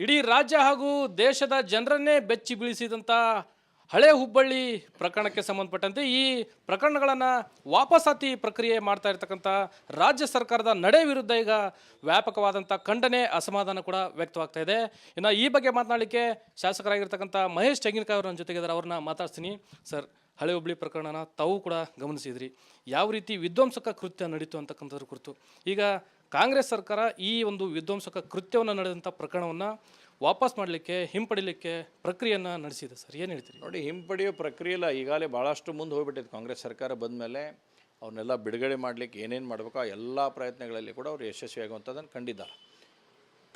ಇಡೀ ರಾಜ್ಯ ಹಾಗೂ ದೇಶದ ಜನರನ್ನೇ ಬೆಚ್ಚಿ ಬೀಳಿಸಿದಂಥ ಹಳೆ ಹುಬ್ಬಳ್ಳಿ ಪ್ರಕರಣಕ್ಕೆ ಸಂಬಂಧಪಟ್ಟಂತೆ ಈ ಪ್ರಕರಣಗಳನ್ನು ವಾಪಸಾತಿ ಪ್ರಕ್ರಿಯೆ ಮಾಡ್ತಾ ಇರ್ತಕ್ಕಂಥ ರಾಜ್ಯ ಸರ್ಕಾರದ ನಡೆ ವಿರುದ್ಧ ಈಗ ವ್ಯಾಪಕವಾದಂಥ ಖಂಡನೆ, ಅಸಮಾಧಾನ ಕೂಡ ವ್ಯಕ್ತವಾಗ್ತಾ ಇದೆ. ಇನ್ನು ಈ ಬಗ್ಗೆ ಮಾತನಾಡಲಿಕ್ಕೆ ಶಾಸಕರಾಗಿರ್ತಕ್ಕಂಥ ಮಹೇಶ್ ತೆಂಗಿನಕಾಯಿ ಅವರ ಜೊತೆಗಿದ್ದಾರೆ. ಅವ್ರನ್ನ ಮಾತಾಡ್ತೀನಿ ಸರ್, ಹಳೆ ಹುಬ್ಬಳ್ಳಿ ಪ್ರಕರಣನ ತಾವು ಕೂಡ ಗಮನಿಸಿದ್ರಿ. ಯಾವ ರೀತಿ ವಿಧ್ವಂಸಕ ಕೃತ್ಯ ನಡೀತು ಅಂತಕ್ಕಂಥದ್ರ ಕುರಿತು. ಈಗ ಕಾಂಗ್ರೆಸ್ ಸರ್ಕಾರ ಈ ಒಂದು ವಿಧ್ವಂಸಕ ಕೃತ್ಯವನ್ನು ನಡೆದಂಥ ಪ್ರಕರಣವನ್ನು ವಾಪಸ್ ಮಾಡಲಿಕ್ಕೆ, ಹಿಂಪಡಿಲಿಕ್ಕೆ ಪ್ರಕ್ರಿಯೆಯನ್ನು ನಡೆಸಿದೆ ಸರ್. ಏನು ಹೇಳ್ತೀರಿ? ನೋಡಿ, ಹಿಂಪಡೆಯೋ ಪ್ರಕ್ರಿಯೆಲ್ಲ ಈಗಾಗಲೇ ಭಾಳಷ್ಟು ಮುಂದೆ ಹೋಗ್ಬಿಟ್ಟಿದೆ ಕಾಂಗ್ರೆಸ್ ಸರ್ಕಾರ ಬಂದ ಮೇಲೆ ಅವನ್ನೆಲ್ಲ ಬಿಡುಗಡೆ ಮಾಡಲಿಕ್ಕೆ ಏನೇನು ಮಾಡಬೇಕು ಆ ಎಲ್ಲ ಪ್ರಯತ್ನಗಳಲ್ಲಿ ಕೂಡ ಅವರು ಯಶಸ್ವಿಯಾಗುವಂಥದ್ದನ್ನು ಕಂಡಿದ್ದಾರೆ.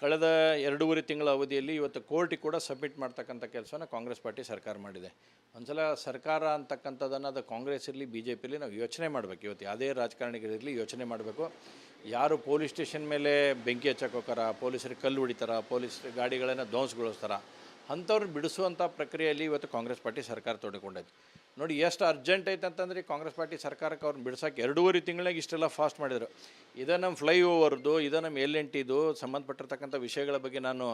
ಕಳೆದ ಎರಡೂವರೆ ತಿಂಗಳ ಅವಧಿಯಲ್ಲಿ ಇವತ್ತು ಕೋರ್ಟಿಗೆ ಕೂಡ ಸಬ್ಮಿಟ್ ಮಾಡ್ತಕ್ಕಂಥ ಕೆಲಸನ ಕಾಂಗ್ರೆಸ್ ಪಾರ್ಟಿ ಸರ್ಕಾರ ಮಾಡಿದೆ. ಒಂದ್ಸಲ ಸರ್ಕಾರ ಅಂತಕ್ಕಂಥದ್ದನ್ನು ಅದು ಕಾಂಗ್ರೆಸ್ ಇರಲಿ ಬಿ ಜೆ ನಾವು ಯೋಚನೆ ಮಾಡಬೇಕು. ಇವತ್ತು ಯಾವುದೇ ರಾಜಕಾರಣಿಗಳಿರಲಿ ಯೋಚನೆ ಮಾಡಬೇಕು. ಯಾರು ಪೊಲೀಸ್ ಸ್ಟೇಷನ್ ಮೇಲೆ ಬೆಂಕಿ ಹಚ್ಚಕ್ಕೆ ಪೊಲೀಸರು ಪೊಲೀಸರಿಗೆ ಕಲ್ಲು ಹೊಡಿತಾರ, ಪೊಲೀಸ್ ಗಾಡಿಗಳನ್ನು ಧ್ವಂಸಗೊಳಿಸ್ತಾರ ಅಂಥವ್ರನ್ನ ಬಿಡಿಸುವಂಥ ಪ್ರಕ್ರಿಯೆಯಲ್ಲಿ ಇವತ್ತು ಕಾಂಗ್ರೆಸ್ ಪಾರ್ಟಿ ಸರ್ಕಾರ ತೊಡಕೊಂಡೈತೆ. ನೋಡಿ, ಎಷ್ಟು ಅರ್ಜೆಂಟ್ ಐತೆ ಅಂತಂದ್ರೆ ಕಾಂಗ್ರೆಸ್ ಪಾರ್ಟಿ ಸರ್ಕಾರಕ್ಕೆ ಅವ್ರನ್ನ ಬಿಡ್ಸೋಕೆ ಎರಡೂವರೆ ತಿಂಗಳಿಗೆ ಇಷ್ಟೆಲ್ಲ ಫಾಸ್ಟ್ ಮಾಡಿದರು. ಇದೇ ನಮ್ಮ ಫ್ಲೈ ಓವರ್ದು ಇದೇ ನಮ್ಮ ಎಲ್ ಎನ್ ಸಂಬಂಧಪಟ್ಟಿರ್ತಕ್ಕಂಥ ವಿಷಯಗಳ ಬಗ್ಗೆ ನಾನು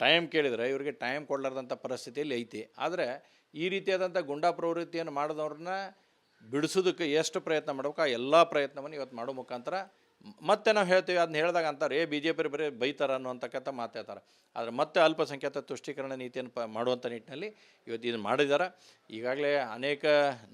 ಟೈಮ್ ಕೇಳಿದರೆ ಇವರಿಗೆ ಟೈಮ್ ಕೊಡಲಾರ್ದಂಥ ಪರಿಸ್ಥಿತಿಯಲ್ಲಿ ಐತಿ. ಆದರೆ ಈ ರೀತಿಯಾದಂಥ ಗುಂಡಾ ಪ್ರವೃತ್ತಿಯನ್ನು ಮಾಡಿದವ್ರನ್ನ ಬಿಡಿಸೋದಕ್ಕೆ ಎಷ್ಟು ಪ್ರಯತ್ನ ಮಾಡಬೇಕು? ಆ ಎಲ್ಲ ಪ್ರಯತ್ನವನ್ನು ಇವತ್ತು ಮಾಡೋ ಮುಖಾಂತರ ಮತ್ತೆ ನಾವು ಹೇಳ್ತೀವಿ ಅದನ್ನ ಹೇಳಿದಾಗ ಅಂತಾರೆ, ಏ ಬಿ ಜೆ ಪಿ ಬರೀ ಬೈತಾರ ಅನ್ನುವಂಥಕ್ಕಂಥ ಮಾತಾಡ್ತಾರೆ ಆದರೆ ಮತ್ತೆ ಅಲ್ಪಸಂಖ್ಯಾತ ತುಷ್ಟೀಕರಣ ನೀತಿಯನ್ನು ಪ ಮಾಡುವಂಥ ನಿಟ್ಟಿನಲ್ಲಿ ಇವತ್ತು ಇದನ್ನು ಮಾಡಿದ್ದಾರೆ. ಈಗಾಗಲೇ ಅನೇಕ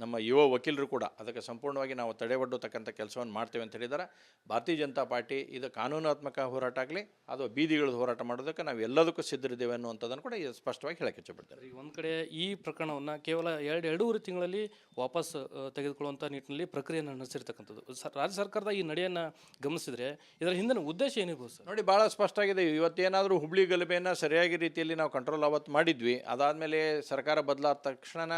ನಮ್ಮ ಯುವ ವಕೀಲರು ಕೂಡ ಅದಕ್ಕೆ ಸಂಪೂರ್ಣವಾಗಿ ನಾವು ತಡೆಗಟ್ಟತಕ್ಕಂಥ ಕೆಲಸವನ್ನು ಮಾಡ್ತೇವೆ ಅಂತ ಹೇಳಿದ್ದಾರೆ. ಭಾರತೀಯ ಜನತಾ ಪಾರ್ಟಿ ಇದು ಕಾನೂನಾತ್ಮಕ ಹೋರಾಟ ಆಗಲಿ ಅಥವಾ ಬೀದಿಗಳದ ಹೋರಾಟ ಮಾಡೋದಕ್ಕೆ ನಾವು ಎಲ್ಲದಕ್ಕೂ ಸಿದ್ಧರಿದ್ದೇವೆ ಅನ್ನುವಂಥದ್ದನ್ನು ಕೂಡ ಸ್ಪಷ್ಟವಾಗಿ ಹೇಳಕ್ಕೆ ಇಚ್ಛಪಡ್ತಾರೆ ಈಗ ಒಂದು ಕಡೆ ಈ ಪ್ರಕರಣವನ್ನು ಕೇವಲ ಎರಡು, ಎರಡೂವರೆ ತಿಂಗಳಲ್ಲಿ ವಾಪಸ್ ತೆಗೆದುಕೊಳ್ಳುವಂಥ ನಿಟ್ಟಿನಲ್ಲಿ ಪ್ರಕ್ರಿಯೆಯನ್ನು ನಡೆಸಿರ್ತಕ್ಕಂಥದ್ದು. ರಾಜ್ಯ ಸರ್ಕಾರದ ಈ ನಡೆಯನ್ನು ಗಮನಿಸಿದರೆ ಇದರ ಹಿಂದಿನ ಉದ್ದೇಶ ಏನಿರ್ಬೋದು ಸರ್? ನೋಡಿ ಭಾಳ ಸ್ಪಷ್ಟ ಆಗಿದೆ ಇವತ್ತೇನಾದರೂ ಹುಬ್ಳಿ ಗಲಭೆಯನ್ನು ಸರಿಯಾಗಿ ರೀತಿಯಲ್ಲಿ ನಾವು ಕಂಟ್ರೋಲ್ ಅವತ್ತು ಮಾಡಿದ್ವಿ. ಅದಾದಮೇಲೆ ಸರ್ಕಾರ ಬದಲಾದ ತಕ್ಷಣ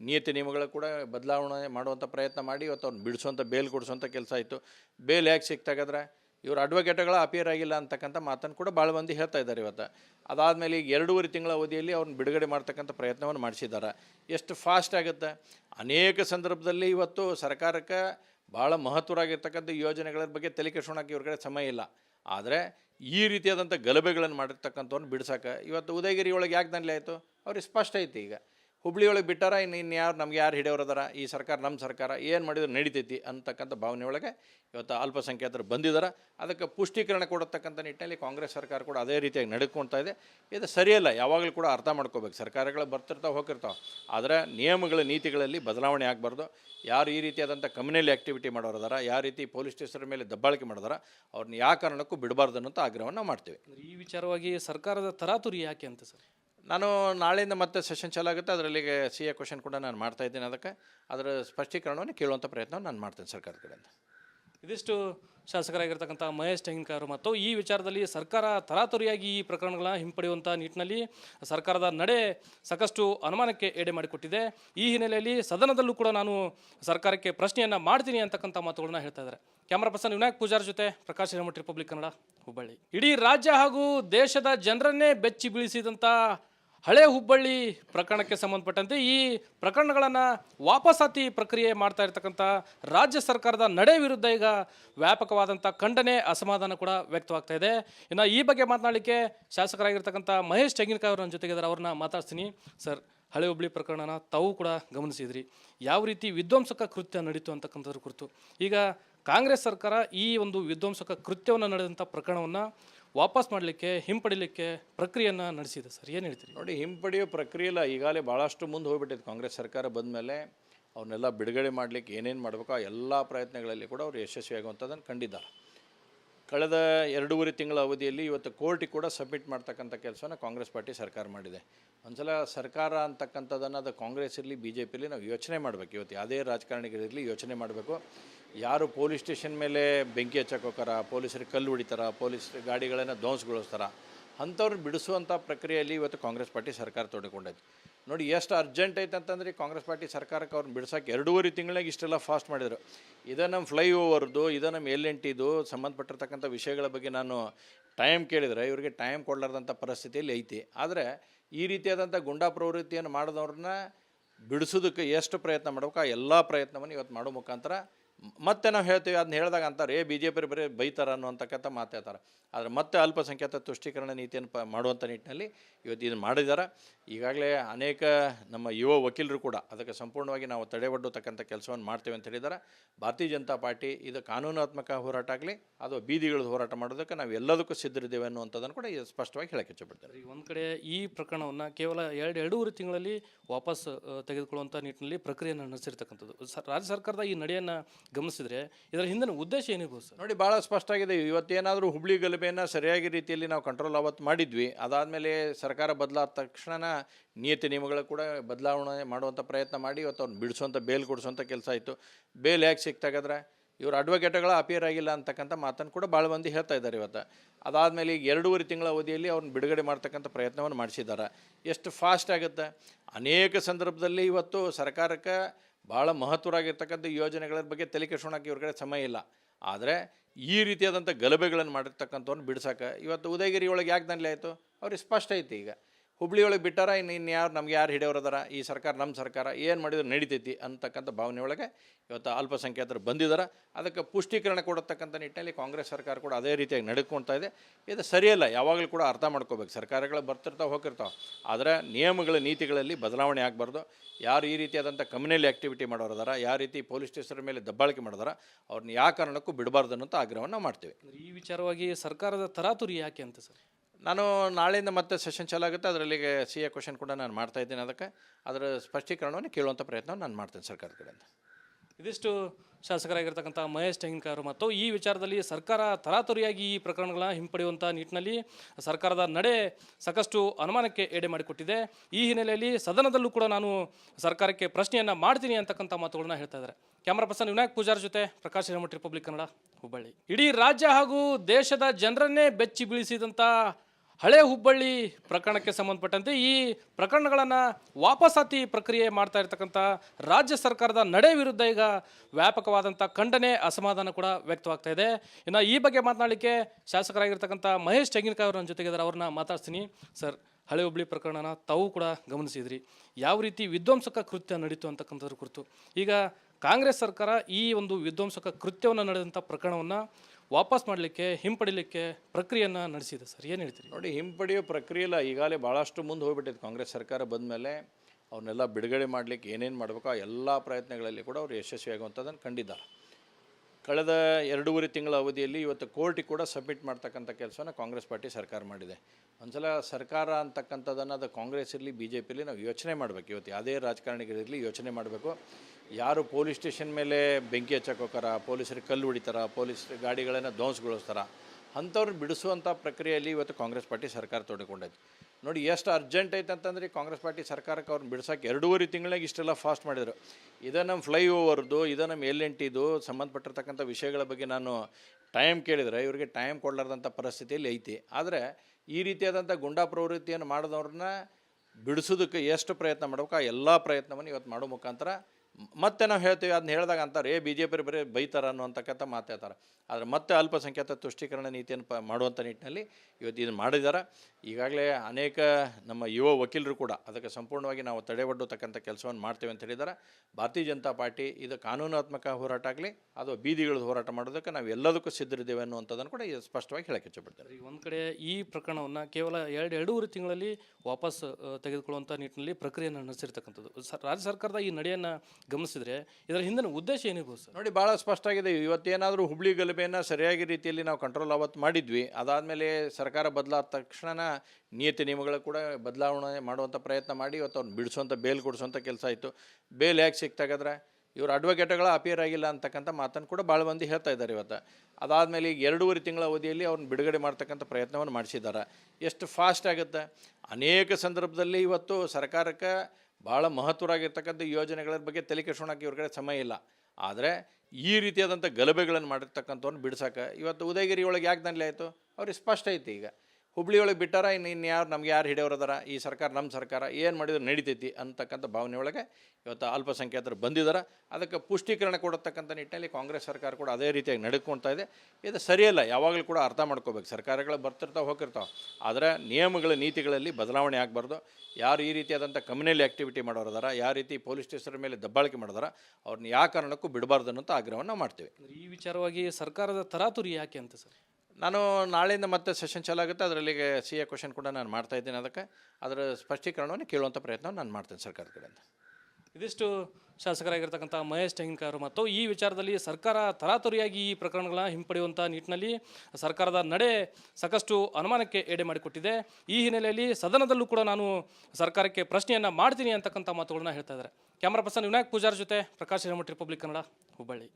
ನಿಯತಿ ನಿಯಮಗಳು ಕೂಡ ಬದಲಾವಣೆ ಮಾಡುವಂಥ ಪ್ರಯತ್ನ ಮಾಡಿ ಇವತ್ತು ಅವ್ನು ಬಿಡಿಸುವಂಥ ಬೇಲ್ ಕೊಡಿಸುವಂಥ ಕೆಲಸ ಆಯಿತು. ಬೇಲ್ ಯಾಕೆ ಸಿಕ್ತಾಗಾದ್ರೆ ಇವರು ಅಡ್ವೊಕೇಟ್ಗಳ ಅಪಿಯರ್ ಆಗಿಲ್ಲ ಅಂತಕ್ಕಂಥ ಮಾತನ್ನು ಕೂಡ ಭಾಳ ಮಂದಿ ಹೇಳ್ತಾ ಇದ್ದಾರೆ ಇವತ್ತು. ಅದಾದಮೇಲೆ ಈಗ ಎರಡೂವರೆ ತಿಂಗಳ ಅವಧಿಯಲ್ಲಿ ಅವ್ರನ್ನ ಬಿಡುಗಡೆ ಮಾಡ್ತಕ್ಕಂಥ ಪ್ರಯತ್ನವನ್ನು ಮಾಡಿಸಿದ್ದಾರೆ. ಎಷ್ಟು ಫಾಸ್ಟ್ ಆಗುತ್ತೆ. ಅನೇಕ ಸಂದರ್ಭದಲ್ಲಿ ಇವತ್ತು ಸರ್ಕಾರಕ್ಕೆ ಭಾಳ ಮಹತ್ವರಾಗಿರ್ತಕ್ಕಂಥ ಯೋಜನೆಗಳ ಬಗ್ಗೆ ತಲೆ ಕೆಡಿಸೋಣಕ್ಕೆ ಇವ್ರ ಕಡೆ ಸಮಯ ಇಲ್ಲ. ಆದರೆ ಈ ರೀತಿಯಾದಂಥ ಗಲಭೆಗಳನ್ನು ಮಾಡಿರ್ತಕ್ಕಂಥವ್ರನ್ನ ಬಿಡ್ಸೋಕೆ ಇವತ್ತು ಉದಯಗಿರಿ ಒಳಗೆ ಯಾಕೆ ದಂಡಲೆ ಆಯಿತು? ಅವ್ರಿಗೆ ಸ್ಪಷ್ಟ ಐತಿ ಈಗ. ಹುಬ್ಳಿ ಒಳಗೆ ಬಿಟ್ಟಾರ, ಇನ್ನು ಇನ್ನು ಯಾರು, ನಮ್ಗೆ ಯಾರು ಹಿಡಿಯೋರದಾರ ಈ ಸರ್ಕಾರ ನಮ್ಮ ಸರ್ಕಾರ ಏನು ಮಾಡಿದ್ರು ನಡೀತೈತಿ ಅಂತಕ್ಕಂಥ ಭಾವನೆ ಒಳಗೆ ಇವತ್ತು ಅಲ್ಪಸಂಖ್ಯಾತರು ಬಂದಿದ್ದಾರೆ ಅದಕ್ಕೆ ಪುಷ್ಟೀಕರಣ ಕೊಡತಕ್ಕಂಥ ನಿಟ್ಟಿನಲ್ಲಿ ಕಾಂಗ್ರೆಸ್ ಸರ್ಕಾರ ಕೂಡ ಅದೇ ರೀತಿಯಾಗಿ ನಡ್ಕೊಳ್ತಾ ಇದೆ. ಇದು ಸರಿಯಲ್ಲ, ಯಾವಾಗಲೂ ಕೂಡ ಅರ್ಥ ಮಾಡ್ಕೋಬೇಕು. ಸರ್ಕಾರಗಳು ಬರ್ತಿರ್ತಾವೆ, ಹೋಗಿರ್ತಾವೆ. ಆದರೆ ನಿಯಮಗಳ, ನೀತಿಗಳಲ್ಲಿ ಬದಲಾವಣೆ ಆಗಬಾರ್ದು. ಯಾರು ಈ ರೀತಿಯಾದಂಥ ಕಮ್ಯುನಲ್ ಆ್ಯಕ್ಟಿವಿಟಿ ಮಾಡೋರದಾರ ಯಾವ ರೀತಿ ಪೊಲೀಸ್ ಸ್ಟೇಷನ್ ಮೇಲೆ ದಬ್ಬಾಳಿಕೆ ಮಾಡಿದಾರ ಅವ್ರನ್ನ ಯಾವ ಕಾರಣಕ್ಕೂ ಬಿಡಬಾರ್ದು ಅನ್ನೋಂಥ ಆಗ್ರಹವನ್ನು ಮಾಡ್ತೀವಿ. ಈ ವಿಚಾರವಾಗಿ ಸರ್ಕಾರದ ತರಾತುರಿ ಯಾಕೆ ಅಂತ ಸರ್? ನಾನು ನಾಳೆಯಿಂದ ಮತ್ತೆ ಸೆಷನ್ ಚಾಲು ಆಗುತ್ತೆ. ಅದರಲ್ಲಿ ಸಿ ಎ ಕ್ವಶನ್ ಕೂಡ ನಾನು ಮಾಡ್ತಾ ಇದ್ದೀನಿ ಅದಕ್ಕೆ. ಅದರ ಸ್ಪಷ್ಟೀಕರಣವನ್ನು ಕೇಳುವಂಥ ಪ್ರಯತ್ನ ನಾನು ಮಾಡ್ತೇನೆ ಸರ್ಕಾರದ ಕಡೆಯಿಂದ ಇದಿಷ್ಟು ಶಾಸಕರಾಗಿರ್ತಕ್ಕಂಥ ಮಹೇಶ್ ತೆಂಗಿನಕಾಯಿ ಅವರು ಮತ್ತು ಈ ವಿಚಾರದಲ್ಲಿ ಸರ್ಕಾರ ತರಾತುರಿಯಾಗಿ ಈ ಪ್ರಕರಣಗಳನ್ನ ಹಿಂಪಡೆಯುವಂಥ ನಿಟ್ಟಿನಲ್ಲಿ ಸರ್ಕಾರದ ನಡೆ ಸಾಕಷ್ಟು ಅನುಮಾನಕ್ಕೆ ಎಡೆ ಮಾಡಿಕೊಟ್ಟಿದೆ. ಈ ಹಿನ್ನೆಲೆಯಲ್ಲಿ ಸದನದಲ್ಲೂ ಕೂಡ ನಾನು ಸರ್ಕಾರಕ್ಕೆ ಪ್ರಶ್ನೆಯನ್ನು ಮಾಡ್ತೀನಿ ಅಂತಕ್ಕಂಥ ಮಾತುಗಳನ್ನ ಹೇಳ್ತಾ ಇದ್ದಾರೆ. ಕ್ಯಾಮರಾ ಪರ್ಸನ್ ವಿನಾಯಕ್ ಪೂಜಾರ್ ಜೊತೆ ಪ್ರಕಾಶ್ ಹಿರೇಮಠ್ ರಿಪಬ್ಲಿಕ್ ಕನ್ನಡ, ಹುಬ್ಬಳ್ಳಿ. ಇಡೀ ರಾಜ್ಯ ಹಾಗೂ ದೇಶದ ಜನರನ್ನೇ ಬೆಚ್ಚಿ ಬೀಳಿಸಿದಂಥ ಹಳೆ ಹುಬ್ಬಳ್ಳಿ ಪ್ರಕರಣಕ್ಕೆ ಸಂಬಂಧಪಟ್ಟಂತೆ ಈ ಪ್ರಕರಣಗಳನ್ನು ವಾಪಸಾತಿ ಪ್ರಕ್ರಿಯೆ ಮಾಡ್ತಾ ಇರ್ತಕ್ಕಂಥ ರಾಜ್ಯ ಸರ್ಕಾರದ ನಡೆ ವಿರುದ್ಧ ಈಗ ವ್ಯಾಪಕವಾದಂಥ ಖಂಡನೆ, ಅಸಮಾಧಾನ ಕೂಡ ವ್ಯಕ್ತವಾಗ್ತಾ ಇದೆ. ಇನ್ನು ಈ ಬಗ್ಗೆ ಮಾತನಾಡಲಿಕ್ಕೆ ಶಾಸಕರಾಗಿರ್ತಕ್ಕಂಥ ಮಹೇಶ್ ತೆಂಗಿನಕಾಯಿ ಅವರ ಜೊತೆಗಿದ್ದಾರೆ. ಅವ್ರನ್ನ ಮಾತಾಡ್ತೀನಿ ಸರ್, ಹಳೆ ಹುಬ್ಬಳ್ಳಿ ಪ್ರಕರಣನ ತಾವು ಕೂಡ ಗಮನಿಸಿದ್ರಿ. ಯಾವ ರೀತಿ ವಿಧ್ವಂಸಕ ಕೃತ್ಯ ನಡೀತು ಅಂತಕ್ಕಂಥದ್ರ ಕುರಿತು. ಈಗ ಕಾಂಗ್ರೆಸ್ ಸರ್ಕಾರ ಈ ಒಂದು ವಿಧ್ವಂಸಕ ಕೃತ್ಯವನ್ನು ನಡೆದಂಥ ಪ್ರಕರಣವನ್ನು ವಾಪಸ್ ಮಾಡಲಿಕ್ಕೆ, ಹಿಂಪಡಿಲಿಕ್ಕೆ ಪ್ರಕ್ರಿಯೆಯನ್ನು ನಡೆಸಿದೆ ಸರ್. ಏನು ಹೇಳ್ತೀರಿ? ನೋಡಿ, ಹಿಂಪಡೆಯೋ ಪ್ರಕ್ರಿಯೆಲ್ಲ ಈಗಾಗಲೇ ಭಾಳಷ್ಟು ಮುಂದೆ ಹೋಗ್ಬಿಟ್ಟಿದೆ ಕಾಂಗ್ರೆಸ್ ಸರ್ಕಾರ ಬಂದ ಮೇಲೆ ಅವನ್ನೆಲ್ಲ ಬಿಡುಗಡೆ ಮಾಡಲಿಕ್ಕೆ ಏನೇನು ಮಾಡಬೇಕೋ ಎಲ್ಲ ಪ್ರಯತ್ನಗಳಲ್ಲಿ ಕೂಡ ಅವರು ಯಶಸ್ವಿಯಾಗುವಂಥದ್ದನ್ನು ಕಂಡಿದ್ದಾರೆ ಕಳೆದ ಎರಡೂವರೆ ತಿಂಗಳ ಅವಧಿಯಲ್ಲಿ ಇವತ್ತು ಕೋರ್ಟಿಗೆ ಕೂಡ ಸಬ್ಮಿಟ್ ಮಾಡ್ತಕ್ಕಂಥ ಕೆಲಸನ ಕಾಂಗ್ರೆಸ್ ಪಾರ್ಟಿ ಸರ್ಕಾರ ಮಾಡಿದೆ. ಒಂದ್ಸಲ ಸರ್ಕಾರ ಅಂತಕ್ಕಂಥದ್ದನ್ನು ಅದು ಕಾಂಗ್ರೆಸ್ ಇರಲಿ ಬಿ ಜೆ ಪಿಲಿ ನಾವು ಯೋಚನೆ ಮಾಡಬೇಕು. ಇವತ್ತು ಯಾವುದೇ ರಾಜಕಾರಣಿಗಳಿರಲಿ ಯೋಚನೆ ಮಾಡಬೇಕು. ಯಾರು ಪೊಲೀಸ್ ಸ್ಟೇಷನ್ ಮೇಲೆ ಬೆಂಕಿ ಹಚ್ಚಕೋಕರ ಪೊಲೀಸರಿಗೆ ಕಲ್ಲು ಹೊಡಿತಾರ, ಪೊಲೀಸ್ ಗಾಡಿಗಳನ್ನು ಧ್ವಂಸಗೊಳಿಸ್ತಾರ ಅಂಥವ್ರನ್ನ ಬಿಡಿಸುವಂಥ ಪ್ರಕ್ರಿಯೆಯಲ್ಲಿ ಇವತ್ತು ಕಾಂಗ್ರೆಸ್ ಪಾರ್ಟಿ ಸರ್ಕಾರ ತೊಡಕೊಂಡೈತೆ. ನೋಡಿ, ಎಷ್ಟು ಅರ್ಜೆಂಟ್ ಐತೆ ಅಂತಂದ್ರೆ ಕಾಂಗ್ರೆಸ್ ಪಾರ್ಟಿ ಸರ್ಕಾರಕ್ಕೆ ಅವ್ರನ್ನ ಬಿಡ್ಸೋಕೆ ಎರಡೂವರೆ ತಿಂಗಳಿಗೆ ಇಷ್ಟೆಲ್ಲ ಫಾಸ್ಟ್ ಮಾಡಿದರು. ಇದು ನಮ್ಮ ಫ್ಲೈ ಓವರ್ದು ಇದು ನಮ್ಮ ಎಲ್ ಎನ್ ಟಿದು ಸಂಬಂಧಪಟ್ಟಿರ್ತಕ್ಕಂಥ ವಿಷಯಗಳ ಬಗ್ಗೆ ನಾನು ಟೈಮ್ ಕೇಳಿದರೆ ಇವರಿಗೆ ಟೈಮ್ ಕೊಡಲಾರ್ದಂಥ ಪರಿಸ್ಥಿತಿಯಲ್ಲಿ ಐತಿ. ಆದರೆ ಈ ರೀತಿಯಾದಂಥ ಗುಂಡಾ ಪ್ರವೃತ್ತಿಯನ್ನು ಮಾಡಿದವ್ರನ್ನ ಬಿಡಿಸೋದಕ್ಕೆ ಎಷ್ಟು ಪ್ರಯತ್ನ ಮಾಡಬೇಕು? ಆ ಎಲ್ಲ ಪ್ರಯತ್ನವನ್ನು ಇವತ್ತು ಮಾಡೋ ಮುಖಾಂತರ ಮತ್ತೆ ನಾವು ಹೇಳ್ತೀವಿ ಅದನ್ನ ಹೇಳಿದಾಗ ಅಂತಾರೆ, ಏ ಬಿ ಜೆ ಪಿ ಬರೀ ಬೈತಾರ ಅನ್ನುವಂಥಕ್ಕಂಥ ಮಾತಾಡ್ತಾರೆ ಆದರೆ ಮತ್ತೆ ಅಲ್ಪಸಂಖ್ಯಾತ ತುಷ್ಟೀಕರಣ ನೀತಿಯನ್ನು ಪ ಮಾಡುವಂಥ ನಿಟ್ಟಿನಲ್ಲಿ ಇವತ್ತು ಇದನ್ನು ಮಾಡಿದ್ದಾರೆ. ಈಗಾಗಲೇ ಅನೇಕ ನಮ್ಮ ಯುವ ವಕೀಲರು ಕೂಡ ಅದಕ್ಕೆ ಸಂಪೂರ್ಣವಾಗಿ ನಾವು ತಡೆಗಟ್ಟತಕ್ಕಂಥ ಕೆಲಸವನ್ನು ಮಾಡ್ತೇವೆ ಅಂತ ಹೇಳಿದ್ದಾರೆ. ಭಾರತೀಯ ಜನತಾ ಪಾರ್ಟಿ ಇದು ಕಾನೂನಾತ್ಮಕ ಹೋರಾಟ ಆಗಲಿ ಅಥವಾ ಬೀದಿಗಳದ್ದು ಹೋರಾಟ ಮಾಡೋದಕ್ಕೆ ನಾವು ಎಲ್ಲದಕ್ಕೂ ಸಿದ್ಧರಿದ್ದೇವೆ ಅನ್ನುವಂಥದ್ದನ್ನು ಕೂಡ ಸ್ಪಷ್ಟವಾಗಿ ಹೇಳಕ್ಕೆ ಇಚ್ಛಪಡ್ತಾರೆ ಈಗ ಒಂದು ಕಡೆ ಈ ಪ್ರಕರಣವನ್ನು ಕೇವಲ ಎರಡು, ಎರಡೂವರೆ ತಿಂಗಳಲ್ಲಿ ವಾಪಸ್ ತೆಗೆದುಕೊಳ್ಳುವಂಥ ನಿಟ್ಟಿನಲ್ಲಿ ಪ್ರಕ್ರಿಯೆಯನ್ನು ನಡೆಸಿರ್ತಕ್ಕಂಥದ್ದು. ರಾಜ್ಯ ಸರ್ಕಾರದ ಈ ನಡೆಯನ್ನು ಗಮನಿಸಿದ್ರೆ ಇದರ ಹಿಂದಿನ ಉದ್ದೇಶ ಏನಿರ್ಬೋದು ಸರ್? ನೋಡಿ ಭಾಳ ಸ್ಪಷ್ಟ ಆಗಿದೆ ಇವತ್ತೇನಾದರೂ ಹುಬ್ಳಿ ಗಲಭೆಯನ್ನು ಸರಿಯಾಗಿ ರೀತಿಯಲ್ಲಿ ನಾವು ಕಂಟ್ರೋಲ್ ಅವತ್ತು ಮಾಡಿದ್ವಿ. ಅದಾದಮೇಲೆ ಸರ್ಕಾರ ಬದಲಾದ ತಕ್ಷಣ ನಿಯತಿ ನಿಯಮಗಳು ಕೂಡ ಬದಲಾವಣೆ ಮಾಡುವಂಥ ಪ್ರಯತ್ನ ಮಾಡಿ ಇವತ್ತು ಅವ್ರನ್ನ ಬಿಡಿಸುವಂಥ ಬೇಲ್ ಕೊಡಿಸುವಂಥ ಕೆಲಸ ಆಯಿತು. ಬೇಲ್ ಯಾಕೆ ಸಿಕ್ತಾಗಾದ್ರೆ, ಇವರು ಅಡ್ವೊಕೇಟ್ಗಳ ಅಪಿಯರ್ ಆಗಿಲ್ಲ ಅಂತಕ್ಕಂಥ ಮಾತನ್ನು ಕೂಡ ಭಾಳ ಮಂದಿ ಹೇಳ್ತಾ ಇದ್ದಾರೆ ಇವತ್ತು. ಅದಾದಮೇಲೆ ಈಗ ಎರಡೂವರೆ ತಿಂಗಳ ಅವಧಿಯಲ್ಲಿ ಅವ್ರನ್ನ ಬಿಡುಗಡೆ ಮಾಡ್ತಕ್ಕಂಥ ಪ್ರಯತ್ನವನ್ನು ಮಾಡಿಸಿದ್ದಾರೆ. ಎಷ್ಟು ಫಾಸ್ಟ್ ಆಗುತ್ತೆ? ಅನೇಕ ಸಂದರ್ಭದಲ್ಲಿ ಇವತ್ತು ಸರ್ಕಾರಕ್ಕೆ ಭಾಳ ಮಹತ್ವರಾಗಿರ್ತಕ್ಕಂಥ ಯೋಜನೆಗಳ ಬಗ್ಗೆ ತಲೆ ಕೆಡ್ಸ್ಕೊಳಕ್ಕೆ ಇವ್ರ ಕಡೆ ಸಮಯ ಇಲ್ಲ. ಆದರೆ ಈ ರೀತಿಯಾದಂಥ ಗಲಭೆಗಳನ್ನು ಮಾಡಿರ್ತಕ್ಕಂಥವ್ರನ್ನ ಬಿಡ್ಸೋಕೆ ಇವತ್ತು ಉದಯಗಿರಿ ಒಳಗೆ ಯಾಕೆ ದಾನ್ಲೆ ಆಯಿತು? ಅವ್ರಿಗೆ ಸ್ಪಷ್ಟ ಐತಿ ಈಗ. ಹುಬ್ಳಿ ಒಳಗೆ ಬಿಟ್ಟಾರ, ಇನ್ನು ಇನ್ನು ಯಾರು ನಮ್ಗೆ ಯಾರು ಹಿಡಿಯೋರು ಅದಾರ? ಈ ಸರ್ಕಾರ ನಮ್ಮ ಸರ್ಕಾರ ಏನು ಮಾಡಿದ್ರು ನಡೀತೈತಿ ಅಂತಕ್ಕಂಥ ಭಾವನೆ ಒಳಗೆ ಇವತ್ತು ಅಲ್ಪಸಂಖ್ಯಾತರು ಬಂದಿದಾರ. ಅದಕ್ಕೆ ಪುಷ್ಟೀಕರಣ ಕೊಡತಕ್ಕಂಥ ನಿಟ್ಟಿನಲ್ಲಿ ಕಾಂಗ್ರೆಸ್ ಸರ್ಕಾರ ಕೂಡ ಅದೇ ರೀತಿಯಾಗಿ ನಡ್ಕೊಳ್ತಾ ಇದೆ. ಇದು ಸರಿಯಲ್ಲ, ಯಾವಾಗಲೂ ಕೂಡ ಅರ್ಥ ಮಾಡ್ಕೋಬೇಕು. ಸರ್ಕಾರಗಳು ಬರ್ತಿರ್ತಾವೆ, ಹೋಗಿರ್ತಾವೆ. ಆದರೆ ನಿಯಮಗಳ, ನೀತಿಗಳಲ್ಲಿ ಬದಲಾವಣೆ ಆಗಬಾರ್ದು. ಯಾರು ಈ ರೀತಿಯಾದಂಥ ಕಮ್ಯುನಲ್ ಆ್ಯಕ್ಟಿವಿಟಿ ಮಾಡೋರದಾರ ಯಾವ ರೀತಿ ಪೊಲೀಸ್ ಸ್ಟೇಷನ್ ಮೇಲೆ ದಬ್ಬಾಳಿಕೆ ಮಾಡಿದಾರ ಅವ್ರನ್ನ ಯಾವ ಕಾರಣಕ್ಕೂ ಬಿಡಬಾರ್ದು ಅನ್ನೋಂಥ ಆಗ್ರಹವನ್ನು ಮಾಡ್ತೀವಿ. ಈ ವಿಚಾರವಾಗಿ ಸರ್ಕಾರದ ತರಾತುರಿ ಯಾಕೆ ಅಂತ ಸರ್? ನಾನು ನಾಳೆಯಿಂದ ಮತ್ತೆ ಸೆಷನ್ ಚಾಲಾಗುತ್ತೆ ಅದರಲ್ಲಿ ಸಿ ಎ ಕ್ವಶನ್ ಕೂಡ ನಾನು ಮಾಡ್ತಾ ಇದ್ದೀನಿ ಅದಕ್ಕೆ. ಅದರ ಸ್ಪಷ್ಟೀಕರಣವನ್ನು ಕೇಳುವಂಥ ಪ್ರಯತ್ನ ನಾನು ಮಾಡ್ತೇನೆ ಸರ್ಕಾರದ ಕಡೆಯಿಂದ. ಇದಿಷ್ಟು ಶಾಸಕರಾಗಿರ್ತಕ್ಕಂಥ ಮಹೇಶ್ ತೆಂಗಿನಕಾಯರು ಮತ್ತು ಈ ವಿಚಾರದಲ್ಲಿ ಸರ್ಕಾರ ತರಾತುರಿಯಾಗಿ ಈ ಪ್ರಕರಣಗಳನ್ನ ಹಿಂಪಡೆಯುವಂಥ ನಿಟ್ಟಿನಲ್ಲಿ ಸರ್ಕಾರದ ನಡೆ ಸಾಕಷ್ಟು ಅನುಮಾನಕ್ಕೆ ಎಡೆ ಮಾಡಿಕೊಟ್ಟಿದೆ. ಈ ಹಿನ್ನೆಲೆಯಲ್ಲಿ ಸದನದಲ್ಲೂ ಕೂಡ ನಾನು ಸರ್ಕಾರಕ್ಕೆ ಪ್ರಶ್ನೆಯನ್ನು ಮಾಡ್ತೀನಿ ಅಂತಕ್ಕಂಥ ಮಾತುಗಳನ್ನ ಹೇಳ್ತಾ ಇದ್ದಾರೆ. ಕ್ಯಾಮ್ರಾ ಪರ್ಸನ್ ವಿನಾಯಕ್ ಪೂಜಾರ್ ಜೊತೆ ಪ್ರಕಾಶ್ ಹಿರೇಮಠ್ ರಿಪಬ್ಲಿಕ್ ಕನ್ನಡ, ಹುಬ್ಬಳ್ಳಿ. ಇಡೀ ರಾಜ್ಯ ಹಾಗೂ ದೇಶದ ಜನರನ್ನೇ ಬೆಚ್ಚಿ ಬೀಳಿಸಿದಂಥ ಹಳೆ ಹುಬ್ಬಳ್ಳಿ ಪ್ರಕರಣಕ್ಕೆ ಸಂಬಂಧಪಟ್ಟಂತೆ ಈ ಪ್ರಕರಣಗಳನ್ನು ವಾಪಸಾತಿ ಪ್ರಕ್ರಿಯೆ ಮಾಡ್ತಾ ಇರ್ತಕ್ಕಂಥ ರಾಜ್ಯ ಸರ್ಕಾರದ ನಡೆ ವಿರುದ್ಧ ಈಗ ವ್ಯಾಪಕವಾದಂಥ ಖಂಡನೆ, ಅಸಮಾಧಾನ ಕೂಡ ವ್ಯಕ್ತವಾಗ್ತಾ ಇದೆ. ಇನ್ನು ಈ ಬಗ್ಗೆ ಮಾತನಾಡಲಿಕ್ಕೆ ಶಾಸಕರಾಗಿರ್ತಕ್ಕಂಥ ಮಹೇಶ್ ತೆಂಗಿನಕಾಯಿ ಅವ್ರ ನನ್ನ ಜೊತೆಗಿದ್ದಾರೆ. ಅವ್ರನ್ನ ಮಾತಾಡ್ತೀನಿ ಸರ್, ಹಳೆ ಹುಬ್ಬಳ್ಳಿ ಪ್ರಕರಣನ ತಾವು ಕೂಡ ಗಮನಿಸಿದ್ರಿ. ಯಾವ ರೀತಿ ವಿಧ್ವಂಸಕ ಕೃತ್ಯ ನಡೀತು ಅಂತಕ್ಕಂಥದ್ರ ಕುರಿತು. ಈಗ ಕಾಂಗ್ರೆಸ್ ಸರ್ಕಾರ ಈ ಒಂದು ವಿಧ್ವಂಸಕ ಕೃತ್ಯವನ್ನು ನಡೆದಂಥ ಪ್ರಕರಣವನ್ನು ವಾಪಸ್ ಮಾಡಲಿಕ್ಕೆ, ಹಿಂಪಡಿಲಿಕ್ಕೆ ಪ್ರಕ್ರಿಯೆಯನ್ನು ನಡೆಸಿದೆ ಸರ್. ಏನು ಹೇಳ್ತೀರಿ? ನೋಡಿ, ಹಿಂಪಡೆಯೋ ಪ್ರಕ್ರಿಯೆಲ್ಲ ಈಗಾಗಲೇ ಭಾಳಷ್ಟು ಮುಂದೆ ಹೋಗ್ಬಿಟ್ಟಿದೆ ಕಾಂಗ್ರೆಸ್ ಸರ್ಕಾರ ಬಂದ ಮೇಲೆ ಅವನ್ನೆಲ್ಲ ಬಿಡುಗಡೆ ಮಾಡಲಿಕ್ಕೆ ಏನೇನು ಮಾಡಬೇಕು ಆ ಎಲ್ಲ ಪ್ರಯತ್ನಗಳಲ್ಲಿ ಕೂಡ ಅವರು ಯಶಸ್ವಿಯಾಗುವಂಥದ್ದನ್ನು ಕಂಡಿದ್ದಾರೆ. ಕಳೆದ ಎರಡೂವರೆ ತಿಂಗಳ ಅವಧಿಯಲ್ಲಿ ಇವತ್ತು ಕೋರ್ಟಿಗೆ ಕೂಡ ಸಬ್ಮಿಟ್ ಮಾಡ್ತಕ್ಕಂಥ ಕೆಲಸನ ಕಾಂಗ್ರೆಸ್ ಪಾರ್ಟಿ ಸರ್ಕಾರ ಮಾಡಿದೆ. ಒಂದ್ಸಲ ಸರ್ಕಾರ ಅಂತಕ್ಕಂಥದ್ದನ್ನು ಅದು ಕಾಂಗ್ರೆಸ್ ಇರಲಿ ಬಿ ಜೆ ಪಿಲಿ ನಾವು ಯೋಚನೆ ಮಾಡಬೇಕು. ಇವತ್ತು ಯಾವುದೇ ರಾಜಕಾರಣಿಗಳಿರಲಿ ಯೋಚನೆ ಮಾಡಬೇಕು. ಯಾರು ಪೊಲೀಸ್ ಸ್ಟೇಷನ್ ಮೇಲೆ ಬೆಂಕಿ ಹಚ್ಚಕೋಕರ ಪೊಲೀಸರಿಗೆ ಕಲ್ಲು ಹೊಡಿತಾರ, ಪೊಲೀಸ್ ಗಾಡಿಗಳನ್ನು ಧ್ವಂಸಗೊಳಿಸ್ತಾರ ಅಂಥವ್ರು ಬಿಡಿಸುವಂಥ ಪ್ರಕ್ರಿಯೆಯಲ್ಲಿ ಇವತ್ತು ಕಾಂಗ್ರೆಸ್ ಪಾರ್ಟಿ ಸರ್ಕಾರ ತೊಡಕೊಂಡೈತೆ. ನೋಡಿ, ಎಷ್ಟು ಅರ್ಜೆಂಟ್ ಐತೆ ಅಂತಂದ್ರೆ ಕಾಂಗ್ರೆಸ್ ಪಾರ್ಟಿ ಸರ್ಕಾರಕ್ಕೆ ಅವ್ರನ್ನ ಬಿಡ್ಸೋಕ್ಕೆ ಎರಡೂವರೆ ತಿಂಗಳಿಗೆ ಇಷ್ಟೆಲ್ಲ ಫಾಸ್ಟ್ ಮಾಡಿದರು. ಇದೇ ನಮ್ಮ ಫ್ಲೈ ಓವರ್ದು ಇದೇ ನಮ್ಮ ಎಲ್ ಎನ್ ಸಂಬಂಧಪಟ್ಟಿರ್ತಕ್ಕಂಥ ವಿಷಯಗಳ ಬಗ್ಗೆ ನಾನು ಟೈಮ್ ಕೇಳಿದರೆ ಇವರಿಗೆ ಟೈಮ್ ಕೊಡಲಾರ್ದಂಥ ಪರಿಸ್ಥಿತಿಯಲ್ಲಿ ಐತಿ. ಆದರೆ ಈ ರೀತಿಯಾದಂಥ ಗುಂಡಾ ಪ್ರವೃತ್ತಿಯನ್ನು ಮಾಡಿದವ್ರನ್ನ ಬಿಡಿಸೋದಕ್ಕೆ ಎಷ್ಟು ಪ್ರಯತ್ನ ಮಾಡಬೇಕು ಆ ಎಲ್ಲ ಪ್ರಯತ್ನವನ್ನು ಇವತ್ತು ಮಾಡೋ ಮುಖಾಂತರ ಮತ್ತೆ ನಾವು ಹೇಳ್ತೀವಿ, ಅದನ್ನ ಹೇಳಿದಾಗ ಅಂತಾರೆ, ಏ ಬಿ ಜೆ ಪಿ ಬರೀ ಬೈತಾರ ಅನ್ನುವಂತಕ್ಕಂಥ ಮಾತಾಡ್ತಾರೆ ಆದರೆ ಮತ್ತೆ ಅಲ್ಪಸಂಖ್ಯಾತ ತುಷ್ಟೀಕರಣ ನೀತಿಯನ್ನು ಪ ಮಾಡುವಂಥ ನಿಟ್ಟಿನಲ್ಲಿ ಇವತ್ತು ಇದನ್ನು ಮಾಡಿದ್ದಾರೆ. ಈಗಾಗಲೇ ಅನೇಕ ನಮ್ಮ ಯುವ ವಕೀಲರು ಕೂಡ ಅದಕ್ಕೆ ಸಂಪೂರ್ಣವಾಗಿ ನಾವು ತಡೆಗಟ್ಟತಕ್ಕಂಥ ಕೆಲಸವನ್ನು ಮಾಡ್ತೇವೆ ಅಂತ ಹೇಳಿದ್ದಾರೆ. ಭಾರತೀಯ ಜನತಾ ಪಾರ್ಟಿ ಇದು ಕಾನೂನಾತ್ಮಕ ಹೋರಾಟ ಆಗಲಿ ಅಥವಾ ಬೀದಿಗಳದ್ದು ಹೋರಾಟ ಮಾಡೋದಕ್ಕೆ ನಾವು ಎಲ್ಲದಕ್ಕೂ ಸಿದ್ಧರಿದ್ದೇವೆ ಅನ್ನುವಂಥದ್ದನ್ನು ಕೂಡ ಇದು ಸ್ಪಷ್ಟವಾಗಿ ಹೇಳಕ್ಕೆ ಇಚ್ಛೆಪಡ್ತಾರೆ ಈಗ ಒಂದು ಕಡೆ ಈ ಪ್ರಕರಣವನ್ನು ಕೇವಲ ಎರಡು, ಎರಡೂವರೆ ತಿಂಗಳಲ್ಲಿ ವಾಪಸ್ ತೆಗೆದುಕೊಳ್ಳುವಂಥ ನಿಟ್ಟಿನಲ್ಲಿ ಪ್ರಕ್ರಿಯೆಯನ್ನು ನಡೆಸಿರ್ತಕ್ಕಂಥದ್ದು. ಸ, ರಾಜ್ಯ ಸರ್ಕಾರದ ಈ ನಡೆಯನ್ನು ಗಮನಿಸಿದ್ರೆ ಇದರ ಹಿಂದಿನ ಉದ್ದೇಶ ಏನಿಗೂ ಸರ್? ನೋಡಿ ಭಾಳ ಸ್ಪಷ್ಟ ಆಗಿದೆ. ಇವತ್ತೇನಾದರೂ ಹುಬ್ಳಿ ಗಲಭೆಯನ್ನು ಸರಿಯಾಗಿ ರೀತಿಯಲ್ಲಿ ನಾವು ಕಂಟ್ರೋಲ್ ಅವತ್ತು ಮಾಡಿದ್ವಿ. ಅದಾದಮೇಲೆ ಸರ್ಕಾರ ಬದಲಾದ ತಕ್ಷಣ ನಿಯತಿ ನಿಯಮಗಳು ಕೂಡ ಬದಲಾವಣೆ ಮಾಡುವಂಥ ಪ್ರಯತ್ನ ಮಾಡಿ ಇವತ್ತು ಅವ್ರನ್ನ ಬಿಡಿಸುವಂಥ ಬೇಲ್ ಕೊಡಿಸುವಂಥ ಕೆಲಸ ಆಯಿತು. ಬೇಲ್ ಯಾಕೆ ಸಿಕ್ತಾಗಾದ್ರೆ, ಇವರು ಅಡ್ವೊಕೇಟ್ಗಳ ಅಪಿಯರ್ ಆಗಿಲ್ಲ ಅಂತಕ್ಕಂಥ ಮಾತನ್ನು ಕೂಡ ಭಾಳ ಮಂದಿ ಹೇಳ್ತಾ ಇದ್ದಾರೆ ಇವತ್ತು. ಅದಾದಮೇಲೆ ಈಗ ಎರಡೂವರೆ ತಿಂಗಳ ಅವಧಿಯಲ್ಲಿ ಅವ್ರನ್ನ ಬಿಡುಗಡೆ ಮಾಡ್ತಕ್ಕಂಥ ಪ್ರಯತ್ನವನ್ನು ಮಾಡಿಸಿದ್ದಾರೆ. ಎಷ್ಟು ಫಾಸ್ಟ್ ಆಗುತ್ತೆ. ಅನೇಕ ಸಂದರ್ಭದಲ್ಲಿ ಇವತ್ತು ಸರ್ಕಾರಕ್ಕೆ ಭಾಳ ಮಹತ್ವರಾಗಿರ್ತಕ್ಕಂಥ ಯೋಜನೆಗಳ ಬಗ್ಗೆ ತಲೆ ಕೆಡಿಸೋಣಕ್ಕೆ ಇವ್ರ ಕಡೆ ಸಮಯ ಇಲ್ಲ. ಆದರೆ ಈ ರೀತಿಯಾದಂಥ ಗಲಭೆಗಳನ್ನು ಮಾಡಿರ್ತಕ್ಕಂಥವ್ರನ್ನ ಬಿಡ್ಸೋಕೆ ಇವತ್ತು ಉದಯಗಿರಿ ಒಳಗೆ ಯಾಕೆ ದಾನ್ಲೆ ಆಯಿತು? ಅವ್ರಿಗೆ ಸ್ಪಷ್ಟ ಐತಿ ಈಗ. ಹುಬ್ಳಿಯೊಳಗೆ ಬಿಟ್ಟಾರ, ಇನ್ನು ಇನ್ನು ಯಾರು, ನಮ್ಗೆ ಯಾರು ಹಿಡಿಯೋರದಾರ ಈ ಸರ್ಕಾರ ನಮ್ಮ ಸರ್ಕಾರ ಏನು ಮಾಡಿದ್ರು ನಡೀತೈತಿ ಅಂತಕ್ಕಂಥ ಭಾವನೆ ಒಳಗೆ ಇವತ್ತು ಅಲ್ಪಸಂಖ್ಯಾತರು ಬಂದಿದ್ದಾರೆ ಅದಕ್ಕೆ ಪುಷ್ಟೀಕರಣ ಕೊಡತಕ್ಕಂಥ ನಿಟ್ಟಿನಲ್ಲಿ ಕಾಂಗ್ರೆಸ್ ಸರ್ಕಾರ ಕೂಡ ಅದೇ ರೀತಿಯಾಗಿ ನಡ್ಕೊಳ್ತಾ ಇದೆ. ಇದು ಸರಿಯಲ್ಲ, ಯಾವಾಗಲೂ ಕೂಡ ಅರ್ಥ ಮಾಡ್ಕೋಬೇಕು. ಸರ್ಕಾರಗಳು ಬರ್ತಿರ್ತಾವೆ, ಹೋಗಿರ್ತಾವೆ. ಆದರೆ ನಿಯಮಗಳ, ನೀತಿಗಳಲ್ಲಿ ಬದಲಾವಣೆ ಆಗಬಾರ್ದು. ಯಾರು ಈ ರೀತಿಯಾದಂಥ ಕಮ್ಯುನಲ್ ಆ್ಯಕ್ಟಿವಿಟಿ ಮಾಡೋರದಾರ ಯಾವ ರೀತಿ ಪೊಲೀಸ್ ಸ್ಟೇಷನ್ ಮೇಲೆ ದಬ್ಬಾಳಿಕೆ ಮಾಡಿದಾರ ಅವ್ರನ್ನ ಯಾವ ಕಾರಣಕ್ಕೂ ಬಿಡಬಾರ್ದು ಅನ್ನೋಂಥ ಆಗ್ರಹವನ್ನು ಮಾಡ್ತೀವಿ. ಈ ವಿಚಾರವಾಗಿ ಸರ್ಕಾರದ ತರಾತುರಿ ಯಾಕೆ ಅಂತ ಸರ್? ನಾನು ನಾಳೆಯಿಂದ ಮತ್ತೆ ಸೆಷನ್ ಚಾಲಾಗುತ್ತೆ ಅದರಲ್ಲಿ ಸಿ ಎ ಕ್ವಶನ್ ಕೂಡ ನಾನು ಮಾಡ್ತಾ ಇದ್ದೀನಿ ಅದಕ್ಕೆ. ಅದರ ಸ್ಪಷ್ಟೀಕರಣವನ್ನು ಕೇಳುವಂಥ ಪ್ರಯತ್ನ ನಾನು ಮಾಡ್ತೇನೆ ಸರ್ಕಾರದ ಕಡೆಯಿಂದ ಇದಿಷ್ಟು ಶಾಸಕರಾಗಿರ್ತಕ್ಕಂಥ ಮಹೇಶ್ ತೆಂಗಿನಕಾಯಿ ಅವರು ಮತ್ತು ಈ ವಿಚಾರದಲ್ಲಿ ಸರ್ಕಾರ ತರಾತುರಿಯಾಗಿ ಈ ಪ್ರಕರಣಗಳನ್ನ ಹಿಂಪಡೆಯುವಂಥ ನಿಟ್ಟಿನಲ್ಲಿ ಸರ್ಕಾರದ ನಡೆ ಸಾಕಷ್ಟು ಅನುಮಾನಕ್ಕೆ ಎಡೆ ಮಾಡಿಕೊಟ್ಟಿದೆ. ಈ ಹಿನ್ನೆಲೆಯಲ್ಲಿ ಸದನದಲ್ಲೂ ಕೂಡ ನಾನು ಸರ್ಕಾರಕ್ಕೆ ಪ್ರಶ್ನೆಯನ್ನು ಮಾಡ್ತೀನಿ ಅಂತಕ್ಕಂಥ ಮಾತುಗಳನ್ನ ಹೇಳ್ತಾ ಇದ್ದಾರೆ. ಕ್ಯಾಮ್ರಾ ಪರ್ಸನ್ ವಿನಾಯಕ್ ಪೂಜಾರ್ ಜೊತೆ ಪ್ರಕಾಶ್ ಹಿರೇಮಠ್, ರಿಪಬ್ಲಿಕ್ ಕನ್ನಡ, ಹುಬ್ಬಳ್ಳಿ.